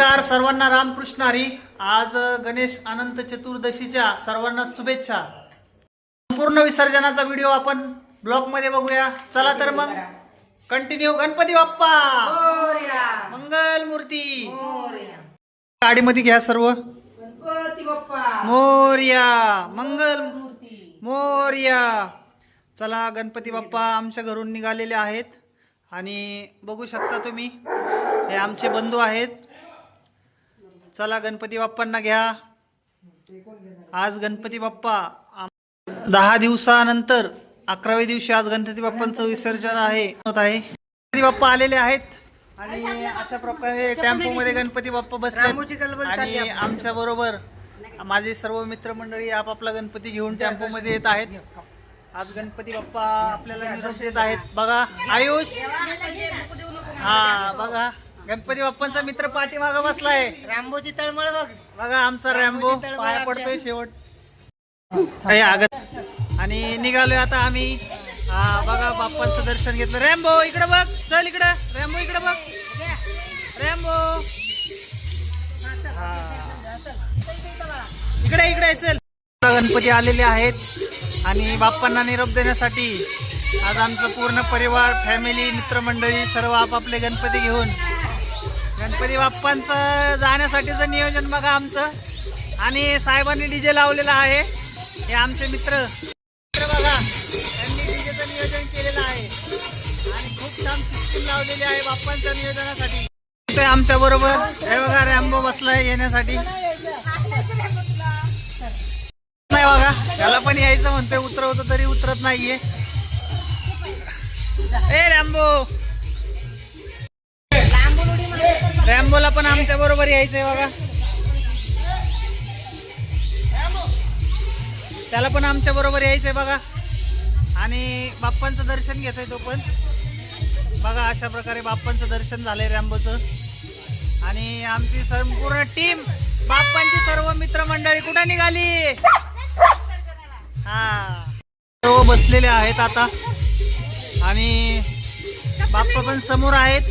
नमस्कार सर्वांना रामकृष्ण हरी. आज गणेश अनंत चतुर्दशीच्या सर्वांना शुभेच्छा. संपूर्ण विसर्जनाचा व्हिडिओ आपण ब्लॉगमध्ये बघूया. चला तर मग कंटिन्यू गणपती बाप्पा! मंगल मूर्ती. गाडीमध्ये घ्या सर्व. गणपती बाप्पा. मोर्या. मंगल मोर्या. चला गणपती बाप्पा आमच्या घरून निघालेले आहेत. आणि बघू शकता तुम्ही हे आमचे बंधू आहेत. चला गणपती बाप्पांना घ्या. आज गणपती बाप्पा दहा दिवसानंतर अकराव्या दिवशी आज गणपती बाप्पांचं विसर्जन आहे. होत आहे. गणपती बाप्पा आलेले आहेत. आणि अशा प्रकारे टेम्पो मध्ये गणपती बाप्पा बसले आणि. आमच्या बरोबर माझे सर्व मित्रमंडळी आपापला गणपती घेऊन टेम्पो मध्ये येत आहेत. आज गणपती बाप्पा आपल्याला निरोप देत आहेत. बघा आयुष. हा बघा. गणपती बाप्पांचा मित्र पाठीमागं बसलाय. रामबोची तळमळ बघ. बघा आमचा रॅम्बो पाया. पडतोय शेवट. आगत. आणि निघालोय आता आम्ही. बघा बाप्पांचं दर्शन घेतलं. रॅम्बो इकडे बघ. चल इकडे. रॅम्बो इकडे बघ. रॅम्बो. इकडे इकडे चल. गणपती आलेले आहेत. आणि बाप्पांना निरोप देण्यासाठी आज आमचं पूर्ण परिवार फॅमिली मित्रमंडळी सर्व आपापले गणपती घेऊन गणपती बाप्पांचं जाण्यासाठीचं नियोजन बघा आमचं. आणि साहेबांनी डीजे लावलेला आहे. हे आमचे मित्र. मित्र बघा त्यांनी डीजेचं नियोजन केलेलं आहे. आणि खूप छान सिस्टीम लावलेली आहे बाप्पांच्या नियोजनासाठी. ते आमच्या बरोबर. हे बघा रॅम्बो बसलाय येण्यासाठी. नाही बघा त्याला पण यायचं म्हणतोय. उतरवतो तरी उतरत नाहीये. ए रॅम्बो रॅम्बोला पण आमच्या बरोबर यायचंय बघा. त्याला पण आमच्या बरोबर यायचंय बघा. आणि बाप्पांचं दर्शन घेतोय तो पण. बघा अशा प्रकारे बाप्पांचं दर्शन झालंय रॅम्बोचं. आणि आमची संपूर्ण टीम बाप्पांची सर्व मित्रमंडळी कुठं निघाली? हा. सर्व बसलेले आहेत आता. आणि बाप्पा पण समोर आहेत.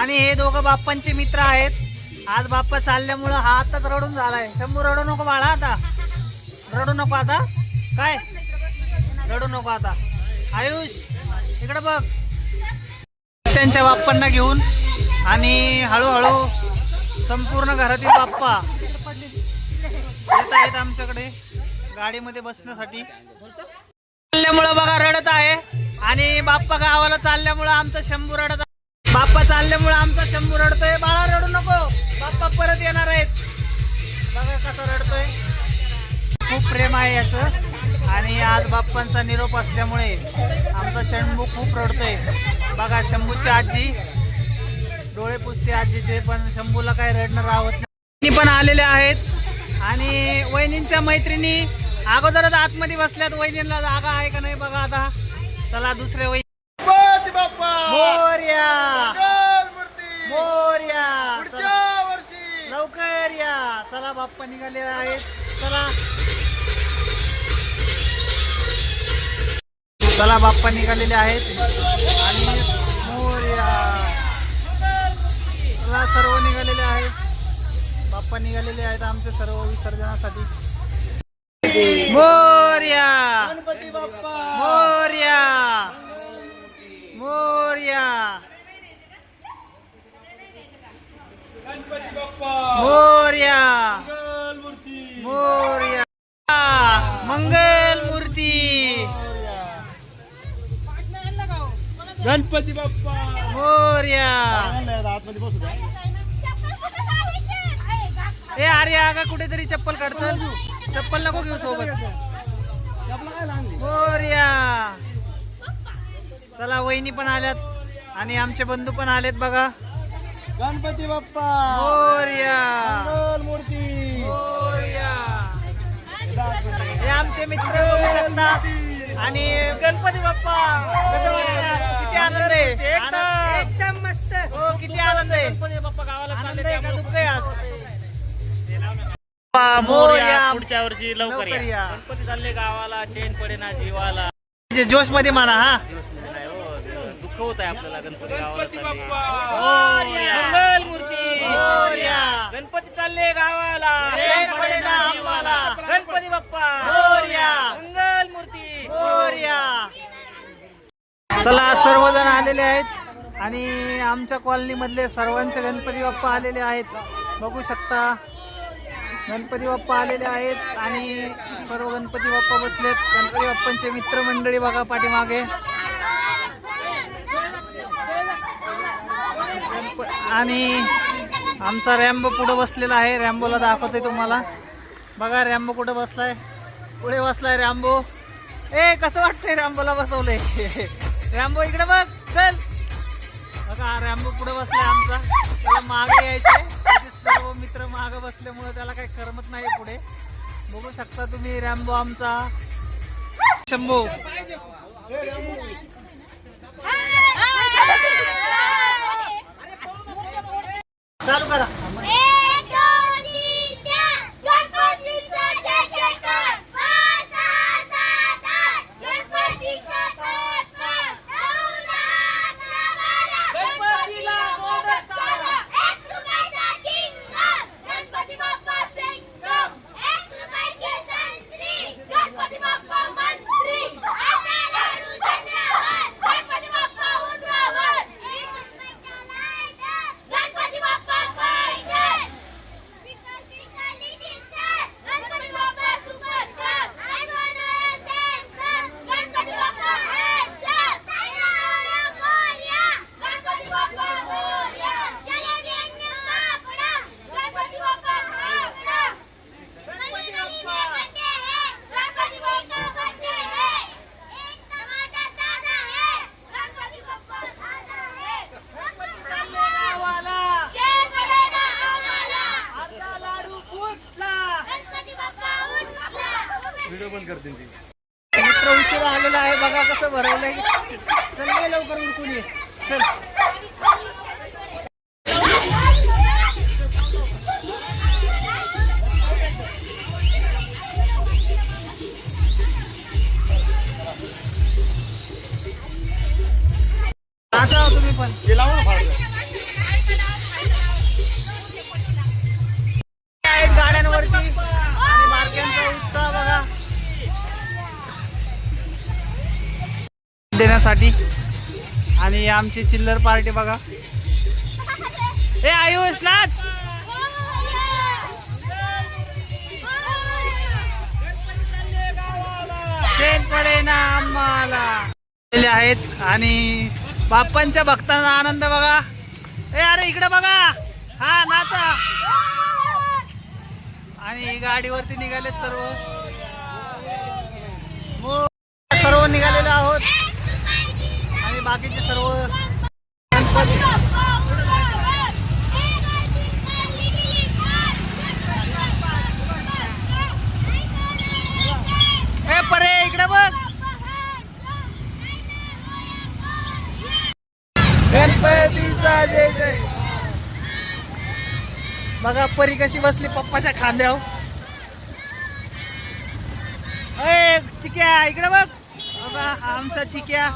आणि हे दोघं बाप्पांचे मित्र आहेत. आज बाप्पा चालल्यामुळं हा आताच रडून झालाय. शंभू रडू नको बाळा आता. रडू नको आता. काय? रडू नको आता. आयुष इकडे बघ. त्यांच्या बाप्पांना घेऊन आणि हळूहळू संपूर्ण घरातील बाप्पा येत आहेत आमच्याकडे गाडीमध्ये बसण्यासाठी. चालल्यामुळं बघा रडत आहे. आणि बाप्पा गावाला चालल्यामुळं आमचा शंभू रडत आहे. बाप्पा चालल्यामुळं आमचा शंभू रडतोय. बाळा रडू नको. बाप्पा परत येणार आहेत. बघा कसं रडतोय. खूप प्रेम आहे याचं. आणि आज बाप्पांचा निरोप असल्यामुळे आमचा शंभू खूप रडतोय. बघा शंभूची आजी. डोळे पुसते आजीचे पण शंभूला काय रडणं राहत नाही. पण आलेले आहेत. आणि वहिनींच्या मैत्रिणी अगोदरच आतमध्ये बसल्यात. वहिनींना जागा आहे का नाही बघा आता. चला दुसरे वहिनी मोर्या. मोर्या. पुढच्या वर्षी. लवकर या. चला बाप्पा निघाले आहेत. चला. चला बाप्पा निघालेले आहेत. आणि मोर्या. चला सर्व निघालेले आहेत. बाप्पा निघालेले आहेत आमचे सर्व विसर्जनासाठी. मोर्या. गणपती बाप्पा. मोर्या. मोर्या मोर्या मोर्या मंगल मूर्ती गणपती बाप्पा. मोर्या ए अरे अगा कुठेतरी चप्पल काढ चल. चप्पल नको घेऊ सोबत. मोर्या चला वहिनी पण आल्यात आणि आमचे बंधू पण आलेत बघा. गणपती बाप्पा. मोर्या. मोरया. हे आमचे मित्र बघू शकता. आणि गणपती बाप्पा? किती आनंद आहे. एकदम. मस्त. हो किती आनंद आहे. गणपती बाप्पा गावाला आनंद आहे का दुःख आहे आज? मोरया. पुढच्या वर्षी लवकर या. गणपती चालले गावाला चेन पडे ना जीवाला. जोशमध्ये म्हणा हा. दाखवत आहे आपल्याला गणपती गावाला मूर्ती गणपती चालले गावाला. गणपती बाप्पा. मंगल मूर्ती चला सर्वजण आलेले आहेत आणि आमच्या कॉलनी मधले सर्वांचे गणपती बाप्पा आलेले आहेत. बघू शकता गणपती बाप्पा आलेले आहेत आणि सर्व गणपती बाप्पा बसलेत. गणपती बाप्पांचे मित्रमंडळी बघा पाठीमागे. आणि आमचा रॅम्बो पुढं बसलेला आहे. रॅम्बोला दाखवते तुम्हाला. बघा रॅम्बो कुठं बसलाय? पुढे बसलाय रॅम्बो. ए कसं वाटतंय रॅम्बोला बसवलंय रॅम्बो इकडे बघ चल. बघा रॅम्बो पुढे बसलाय आमचा. त्याला मागे यायचे सर्व मित्र मागं बसल्यामुळे त्याला काही करमत नाही पुढे. बघू शकता तुम्ही रॅम्बो आमचा. शंभू. あるから。लवकर उरकून ये. चल. आता तुम्ही पण. ते लावू ना आहेत गाड्यांवरती. आणि बघा. देण्यासाठी आणि आमची चिल्लर पार्टी बघा. ए आयुष नाच चेन पडे ना आम्हाला. आहेत आणि बाप्पांच्या भक्तांना आनंद बघा. ए अरे इकडे बघा. हा नाचा. आणि गाडीवरती निघाले सर्व. हो. सर्व बाकीचे सर्व ए परे इकडे बघ. गणपतीचा जय जय. बघा परी कशी बसली पप्पाच्या खांद्यावर. चिक्या इकडे बघ. बघा आमचा चिक्या.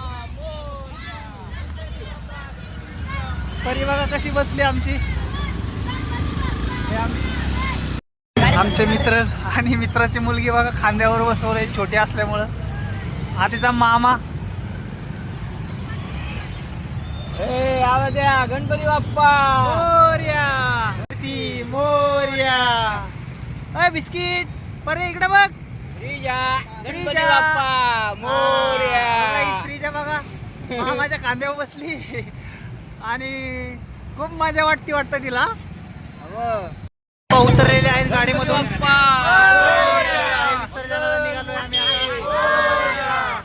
परी बघा कशी बसली आमची. आम- आमचे मित्र आणि मित्राची मुलगी बघा खांद्यावर बसवलंय छोटी असल्यामुळं. हा तिचा मामा. द्या गणपती बाप्पा. मोर्या. ती मोर्या. अय बिस्किट. परे इकडे बघ. श्रीजा गणपती बाप्पा, ही श्रीजा बघा. मामाच्या खांद्यावर बसली. आणि खूप मजा वाटती वाटतं तिला. उतरलेले आहेत गाडीमधून. विसर्जनाला निघालोय आम्ही आता.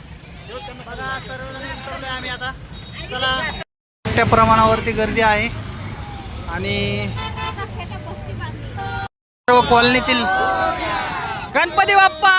बघा सर्वजण उतरलोय आम्ही आता. चला. मोठ्या प्रमाणावरती गर्दी आहे. आणि सर्व कॉलनीतील गणपती बाप्पा!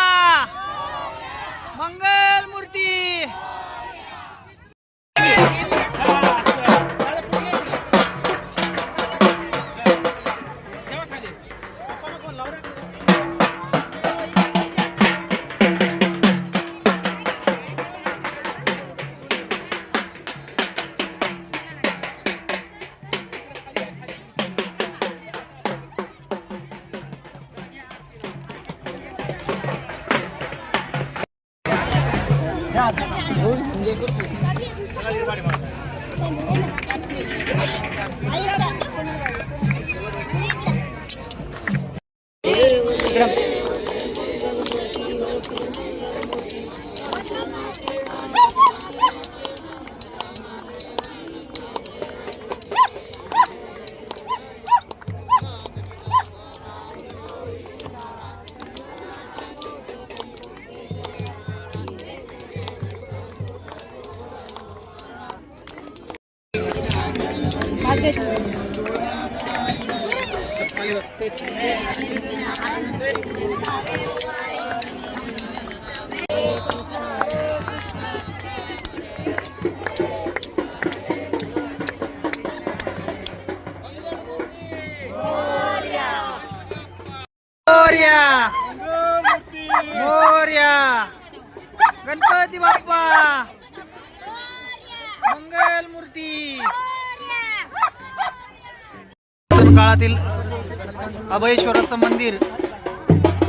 그럼 मोर्या मोर्या गणपती बाप्पा मंगल मूर्ती काळातील अभयेश्वराचं मंदिर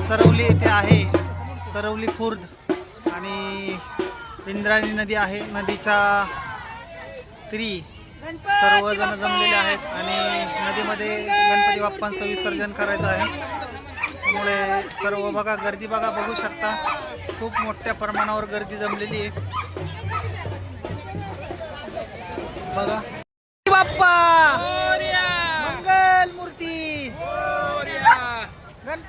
सरवली येथे आहे. सरवली खुर्द आणि इंद्रायणी नदी आहे. नदीच्या त्री सर्वजण जमलेले आहेत आणि नदीमध्ये गणपती बाप्पांचं विसर्जन करायचं आहे. त्यामुळे सर्व बघा गर्दी बघा बघू शकता. खूप मोठ्या प्रमाणावर गर्दी जमलेली आहे. बघा बाप्पा मंगल मूर्ती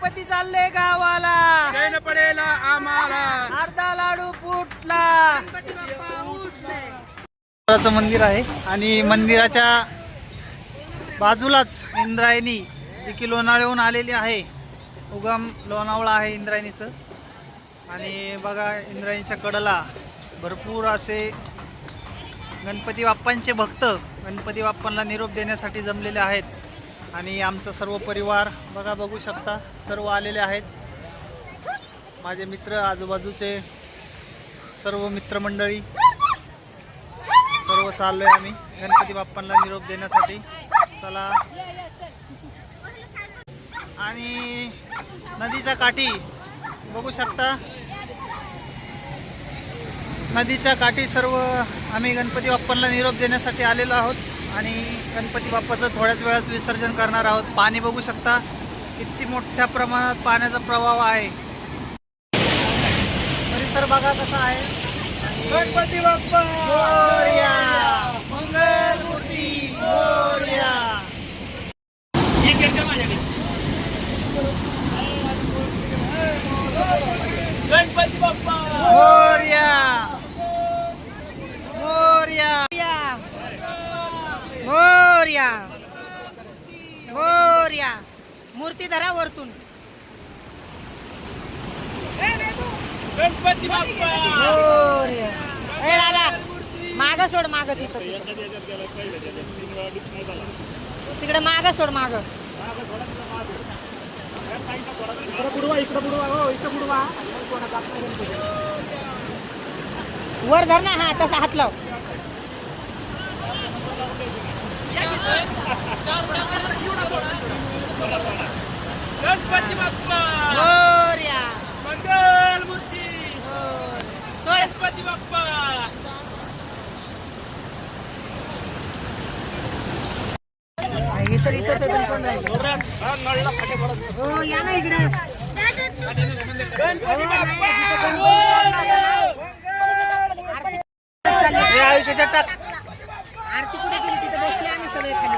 गणपती चालले गावाला. पडेल आम्हाला. अर्धा लाडू फुटला. देवाचं मंदिर आहे आणि मंदिराच्या बाजूलाच इंद्रायणी जी की लोणावळ्याहून आलेली आहे. उगम लोणावळा आहे इंद्रायणीचं. आणि बघा इंद्रायणीच्या कडेला भरपूर असे गणपती बाप्पांचे भक्त गणपती बाप्पांना निरोप देण्यासाठी जमलेले आहेत. आणि आमचा सर्व परिवार बघा बघू शकता सर्व आलेले आहेत. माझे मित्र आजूबाजूचे सर्व मित्रमंडळी सर्व चाललोय आम्ही गणपती बाप्पांना निरोप देण्यासाठी. चला. आणि नदीच्या काठी बघू शकता. नदीच्या काठी सर्व आम्ही गणपती बाप्पांना निरोप देण्यासाठी आलेलो आहोत. आणि गणपती बाप्पाचं थोड्याच वेळात विसर्जन करणार आहोत. पाणी बघू शकता किती मोठ्या प्रमाणात पाण्याचा प्रवाह आहे. परिसर बघा कसा आहे. गणपती बाप्पा मोरया मंगल मूर्ती मोरया गणपती बाप्पा मोरया मोरया मोर्या मोर्या मूर्ती धरा वरतून गणपती बाप्पा मोर्या ए दादा माग तिथं. तिकडे माग सोड माग. वर धर ना हा तसा हात लाव. गणपती बाप्पा. मोर्या मंगल मूर्ती. गणपती बाप्पा. इथं इथं? हो या ना इकडे. गणपती बाप्पा हे आयुष्याच्या टाक आरती कुठे केली तिथे? बसले आम्ही सगळे खाली.